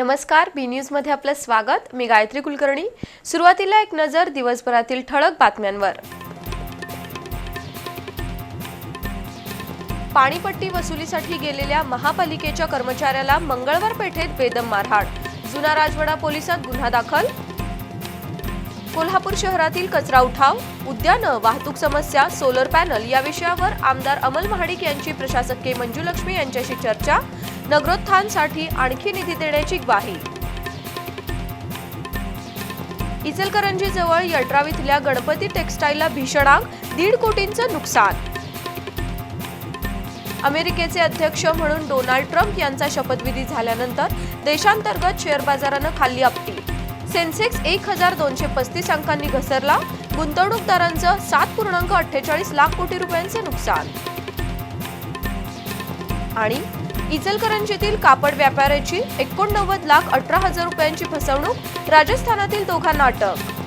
नमस्कार बी न्यूजमध्ये आपलं स्वागत. मी गायत्री कुलकर्णी. सुरुवातीला एक नजर दिवसभरातील ठळक बातम्यांवर. पाणीपट्टी वसुलीसाठी गेलेल्या महापालिकेच्या कर्मचाऱ्याला मंगळवार पेठेत बेदम मारहाण. जुना राजवाडा पोलिसात गुन्हा दाखल. कोल्हापूर शहरातील कचरा उठाव. उद्यानं वाहतूक समस्या सोलर पॅनल या विषयावर आमदार अमल महाडिक यांची प्रशासकीय मंजुलक्ष्मी यांच्याशी चर्चा. नगरोत्थानसाठी आणखी निधी देण्याची ग्वाही. इचलकरंजीजवळ यड्राव इथल्या गणपती टेक्स्टाईलला भीषण आग दीड कोटींचं नुकसान. अमेरिकेचे अध्यक्ष म्हणून डोनाल्ड ट्रम्प यांचा शपथविधी झाल्यानंतर देशांतर्गत शेअर बाजारानं खाल्ली आपटी. सेन्सेक्स एक हजार दोनशे पस्तीस अंकांनी घसरला. गुंतवणूकदारांचं सात पूर्णांक अठ्ठेचाळीस लाख कोटी रुपयांचं नुकसान. आणि इचलकरंजीतील कापड व्यापाऱ्याची एकोणनव्वद लाख अठरा हजार रुपयांची फसवणूक राजस्थानातील दोघांना अटक.